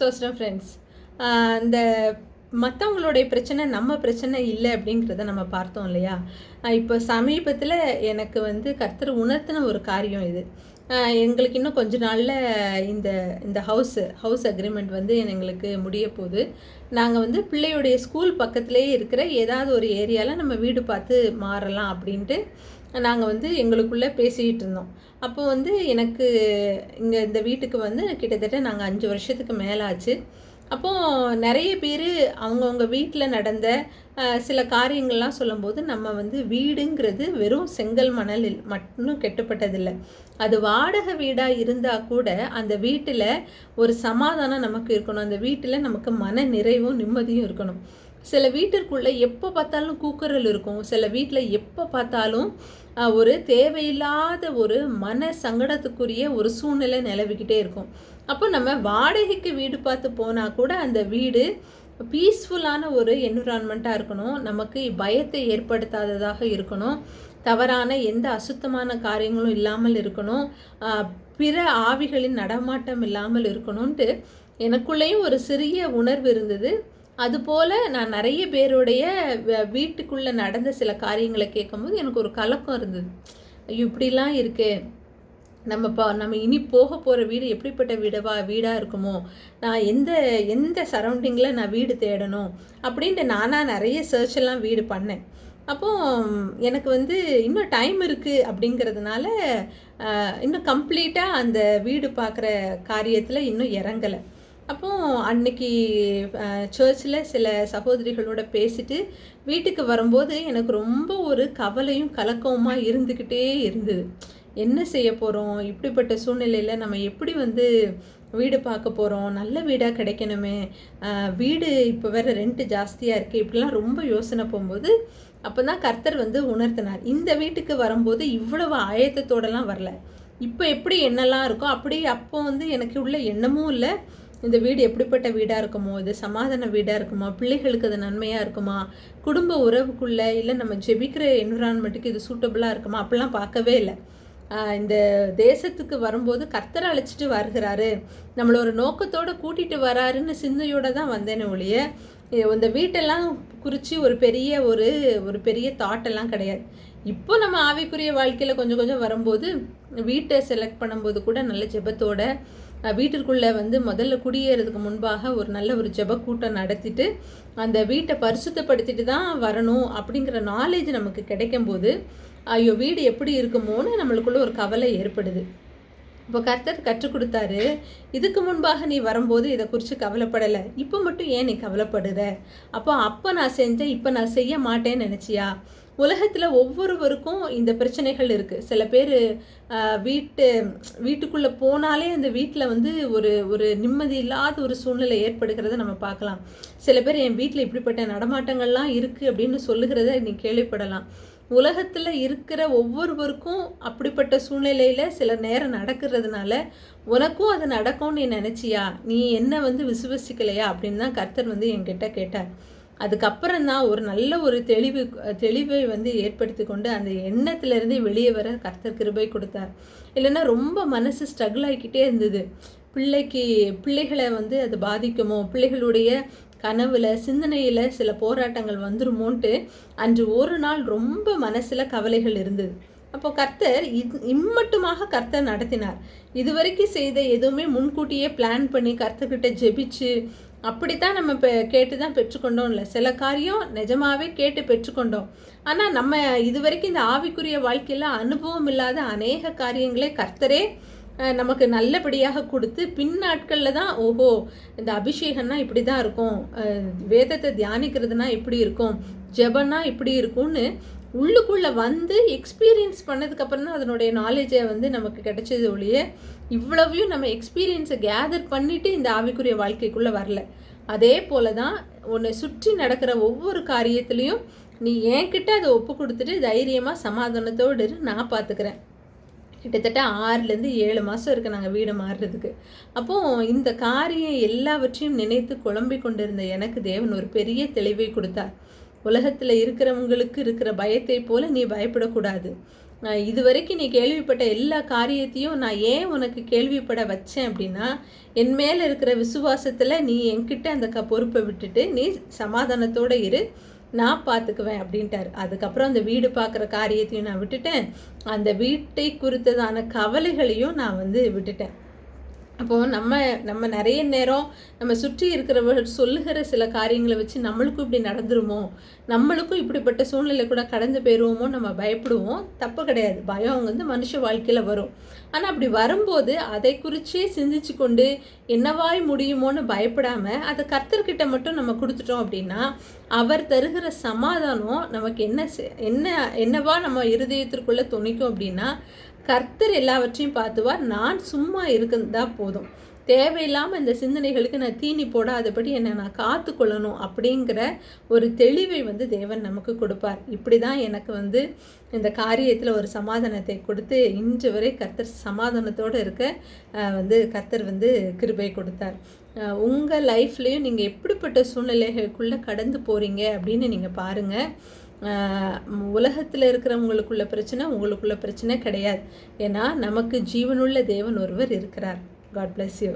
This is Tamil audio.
சோஸ்டம் ஃப்ரெண்ட்ஸ் இந்த மற்றவங்களுடைய பிரச்சனை நம்ம பிரச்சனை இல்லை அப்படிங்கிறத நம்ம பார்த்தோம் இல்லையா? இப்போ சமீபத்தில் எனக்கு வந்து கர்த்தர் உணர்த்தின ஒரு காரியம் இது. எங்களுக்கு இன்னும் கொஞ்ச நாளில் இந்த இந்த ஹவுஸு ஹவுஸ் அக்ரிமெண்ட் வந்து எங்களுக்கு முடிய போகுது. நாங்கள் வந்து பிள்ளையுடைய ஸ்கூல் பக்கத்துலேயே இருக்கிற ஏதாவது ஒரு ஏரியாவில் நம்ம வீடு பார்த்து மாறலாம் அப்படின்ட்டு நாங்கள் வந்து எங்களுக்குள்ளே பேசிக்கிட்டு இருந்தோம். அப்போ வந்து எனக்கு இங்கே இந்த வீட்டுக்கு வந்து கிட்டத்தட்ட நாங்கள் அஞ்சு வருஷத்துக்கு மேலே ஆச்சு அப்போது நிறைய பேர் அவங்கவுங்க வீட்டில் நடந்த சில காரியங்கள்லாம் சொல்லும்போது நம்ம வந்து வீடுங்கிறது வெறும் செங்கல் மணலில் மட்டும் கெட்டப்பட்டதில்லை. அது வாடகை வீடாக இருந்தால் கூட அந்த வீட்டில் ஒரு சமாதானம் நமக்கு இருக்கணும். அந்த வீட்டில் நமக்கு மன நிறைவும் நிம்மதியும் இருக்கணும். சில வீட்டிற்குள்ளே எப்போ பார்த்தாலும் கூக்குரல் இருக்கும். சில வீட்டில் எப்போ பார்த்தாலும் ஒரு தேவையில்லாத ஒரு மன சங்கடத்துக்குரிய ஒரு சூழ்நிலை நிலவிக்கிட்டே இருக்கும். அப்போ நம்ம வாடகைக்கு வீடு பார்த்து போனால் கூட அந்த வீடு பீஸ்ஃபுல்லான ஒரு என்விரான்மெண்ட்டாக இருக்கணும். நமக்கு பயத்தை ஏற்படுத்தாததாக இருக்கணும். தவறான எந்த அசுத்தமான காரியங்களும் இல்லாமல் இருக்கணும். பிற ஆவிகளின் நடமாட்டம் இல்லாமல் இருக்கணும்ன்ட்டு எனக்குள்ளேயும் ஒரு சிறிய உணர்வு இருந்தது. அதுபோல் நான் நிறைய பேருடைய வீட்டுக்குள்ளே நடந்த சில காரியங்களை கேட்கும்போது எனக்கு ஒரு கலக்கம் இருந்தது. ஐயோ இப்படிலாம் இருக்கே. நம்ம இப்போ நம்ம இனி போக போகிற வீடு எப்படிப்பட்ட வீடவா வீடாக இருக்குமோ? நான் எந்த எந்த சரௌண்டிங்கில் நான் வீடு தேடணும்? அப்படின்ட்டு நானாக நிறைய சர்ச் எல்லாம் வீடு பண்ணேன். அப்போ எனக்கு வந்து இன்னும் டைம் இருக்குது அப்படிங்கிறதுனால இன்னும் கம்ப்ளீட்டாக அந்த வீடு பார்க்குற காரியத்தில் இன்னும் இறங்கலை. அப்போ அன்னைக்கு சர்ச்சில் சில சகோதரிகளோட பேசிட்டு வீட்டுக்கு வரும்போது எனக்கு ரொம்ப ஒரு கவலையும் கலக்கவுமா இருந்துக்கிட்டே இருந்தது. என்ன செய்ய போகிறோம் இப்படிப்பட்ட சூழ்நிலையில் நம்ம எப்படி வந்து வீடு பார்க்க போகிறோம் நல்ல வீடாக கிடைக்கணுமே. வீடு இப்போ வேற ரெண்ட் ஜாஸ்தியாக இருக்குது இப்படிலாம் ரொம்ப யோசனை போகும்போது அப்போ தான் கர்த்தர் வந்து உணர்த்தினார். இந்த வீட்டுக்கு வரும்போது இவ்வளவு ஆயத்தத்தோடலாம் வரல. இப்போ எப்படி என்னெல்லாம் இருக்கோ அப்படி அப்போ வந்து எனக்கு உள்ள எண்ணமும் இல்லை. இந்த வீடு எப்படிப்பட்ட வீடாக இருக்குமோ இது சமாதான வீடாக இருக்குமா பிள்ளைகளுக்கு அது நன்மையாக இருக்குமா குடும்ப உறவுக்குள்ளே இல்லை நம்ம ஜெபிக்கிற என்விரான்மெண்ட்டுக்கு இது சூட்டபுளாக இருக்குமா அப்படிலாம் பார்க்கவே இல்லை. இந்த தேசத்துக்கு வரும்போது கர்த்தரை அழைச்சிட்டு வருகிறாரு. நம்மளை ஒரு நோக்கத்தோட கூட்டிட்டு வராருன்னு சிந்தையோட தான் வந்தேனே ஒழிய இந்த வீட்டெல்லாம் குறித்து ஒரு பெரிய ஒரு ஒரு பெரிய தாட்டெல்லாம் கிடையாது. இப்போ நம்ம ஆவிக்குரிய வாழ்க்கையில் கொஞ்சம் கொஞ்சம் வரும்போது வீட்டை செலக்ட் பண்ணும்போது கூட நல்ல ஜெபத்தோட வீட்டிற்குள்ளே வந்து முதல்ல குடியேறதுக்கு முன்பாக ஒரு நல்ல ஒரு ஜெப கூட்டம் நடத்திட்டு அந்த வீட்டை பரிசுத்தப்படுத்திட்டு தான் வரணும் அப்படிங்கிற நாலேஜ் நமக்கு கிடைக்கும்போது ஐயோ வீடு எப்படி இருக்குமோன்னு நம்மளுக்குள்ள ஒரு கவலை ஏற்படுது. இப்போ கர்த்தர் கற்றுக் கொடுத்தாரு இதுக்கு முன்பாக நீ வரும்போது இதை குறித்து கவலைப்படலை. இப்போ மட்டும் ஏன் நீ கவலைப்படுற? அப்போ அப்போ நான் செஞ்சேன் இப்போ நான் செய்ய மாட்டேன்னு நினச்சியா? உலகத்தில் ஒவ்வொருவருக்கும் இந்த பிரச்சனைகள் இருக்குது சில பேர் வீட்டு வீட்டுக்குள்ளே போனாலே அந்த வீட்டில் வந்து ஒரு ஒரு நிம்மதி இல்லாத ஒரு சூழ்நிலை ஏற்படுகிறத நம்ம பார்க்கலாம். சில பேர் என் வீட்டில் இப்படிப்பட்ட நடமாட்டங்கள்லாம் இருக்குது அப்படின்னு சொல்லுகிறத நீ கேள்விப்படலாம். உலகத்தில் இருக்கிற ஒவ்வொருவருக்கும் அப்படிப்பட்ட சூழ்நிலையில் சில நேரம் நடக்கிறதுனால உனக்கும் அது நடக்கும்னு நீ நினச்சியா? நீ என்ன வந்து விசுவசிக்கலையா? அப்படின்னு தான் கர்த்தர் வந்து என்கிட்ட கேட்டார். அதுக்கப்புறம் தான் ஒரு நல்ல ஒரு தெளிவு தெளிவை வந்து ஏற்படுத்தி கொண்டு அந்த எண்ணத்துலேருந்து வெளியே வர கர்த்தர் கிருபை கொடுத்தார். இல்லைன்னா ரொம்ப மனசு ஸ்ட்ரகிள் ஆகிக்கிட்டே இருந்தது. பிள்ளைக்கு பிள்ளைகளை வந்து அது பாதிக்குமோ? பிள்ளைகளுடைய கனவுல சிந்தனையில் சில போராட்டங்கள் வந்துருமோன்ட்டு அன்று ஒரு நாள் ரொம்ப மனசில் கவலைகள் இருந்தது. அப்போ கர்த்தர் இம்மட்டுமாக கர்த்தர் நடத்தினார். இதுவரைக்கும் செய்த எதுவுமே முன்கூட்டியே பிளான் பண்ணி கர்த்தர்கிட்ட ஜெபிச்சு அப்படித்தான் நம்ம இப்போ கேட்டு தான் பெற்றுக்கொண்டோம் இல்லை சில காரியம் நிஜமாகவே கேட்டு பெற்றுக்கொண்டோம். ஆனால் நம்ம இதுவரைக்கும் இந்த ஆவிக்குரிய வாழ்க்கையில் அனுபவம் இல்லாத அநேக காரியங்களே கர்த்தரே நமக்கு நல்லபடியாக கொடுத்து பின் நாட்களில் தான் ஓஹோ இந்த அபிஷேகம்னா இப்படி தான் இருக்கும் வேதத்தை தியானிக்கிறதுனா இப்படி இருக்கும். ஜெபன்னா இப்படி இருக்கும்னு உள்ளுக்குள்ளே வந்து எக்ஸ்பீரியன்ஸ் பண்ணதுக்கப்புறம் தான் அதனுடைய நாலேஜை வந்து நமக்கு கிடைச்சது ஒழிய இவ்வளவையும் நம்ம எக்ஸ்பீரியன்ஸை கேதர் பண்ணிவிட்டு இந்த ஆவிக்குரிய வாழ்க்கைக்குள்ளே வரல. அதே போல தான் உன்னை சுற்றி நடக்கிற ஒவ்வொரு காரியத்துலேயும் நீ என்கிட்ட அதை ஒப்பு கொடுத்துட்டு தைரியமாக சமாதானத்தோடு இரு, நான் பார்த்துக்கிறேன் கிட்டத்தட்ட ஆறுலேருந்து ஏழு மாதம் இருக்குது நாங்கள் வீடு மாறுறதுக்கு. அப்போது இந்த காரியம் எல்லாவற்றையும் நினைத்து குழம்பி கொண்டிருந்த எனக்கு தேவன் ஒரு பெரிய தெளிவை கொடுத்தார். உலகத்தில் இருக்கிறவங்களுக்கு இருக்கிற பயத்தை போல நீ பயப்படக்கூடாது. இதுவரைக்கும் இது வரைக்கும் நீ கேள்விப்பட்ட எல்லா காரியத்தையும் நான் ஏன் உனக்கு கேள்விப்பட வச்சேன் அப்படின்னா என் மேலே இருக்கிற விசுவாசத்தில் நீ என்கிட்ட அந்த க பொறுப்பை விட்டுட்டு நீ சமாதானத்தோடு இரு நான் பார்த்துக்குவேன் அப்படின்ட்டார். அதுக்கப்புறம் அந்த வீடு பார்க்குற காரியத்தையும் நான் விட்டுட்டேன். அந்த வீட்டை குறித்ததான கவலைகளையும் நான் வந்து விட்டுட்டேன். அப்போது நம்ம நம்ம நிறைய நேரம் நம்ம சுற்றி இருக்கிறவர் சொல்லுகிற சில காரியங்களை வச்சு நம்மளுக்கும் இப்படி நடந்துருமோ? நம்மளுக்கும் இப்படிப்பட்ட சூழ்நிலை கூட கடந்து போயிடுவோமோ நம்ம பயப்படுவோம். தப்பு கிடையாது. பயம் வந்து மனுஷ வாழ்க்கையில் வரும். ஆனால் அப்படி வரும்போது அதை குறிச்சே சிந்திச்சு கொண்டு என்னவாய் முடியுமோன்னு பயப்படாமல் அதை கர்த்தர்கிட்ட மட்டும் நம்ம கொடுத்துட்டோம் அப்படின்னா அவர் தருகிற சமாதானம் நமக்கு என்ன என்ன என்னவா நம்ம இருதயத்திற்குள்ளே துணிக்கும் அப்படின்னா கர்த்தர் எல்லாவற்றையும் பார்த்துவார். நான் சும்மா இருக்குந்தா போதும். தேவையில்லாமல் இந்த சிந்தனைகளுக்கு நான் தீனி போடாதபடி என்னை நான் காத்து கொள்ளணும் அப்படிங்கிற ஒரு தெளிவை வந்து தேவன் நமக்கு கொடுப்பார். இப்படி தான் எனக்கு வந்து இந்த காரியத்தில் ஒரு சமாதானத்தை கொடுத்து இன்று வரை கர்த்தர் சமாதானத்தோடு இருக்க வந்து கர்த்தர் வந்து கிருபை கொடுத்தார். உங்கள் லைஃப்லேயும் நீங்கள் எப்படிப்பட்ட சூழ்நிலைகளுக்குள்ளே கடந்து போகிறீங்க அப்படின்னு நீங்கள் பாருங்கள் உலகத்தில் இருக்கிறவங்களுக்குள்ள பிரச்சனை உங்களுக்குள்ள பிரச்சனை கிடையாது. ஏன்னா நமக்கு ஜீவனுள்ள தேவன் ஒருவர் இருக்கிறார். God bless you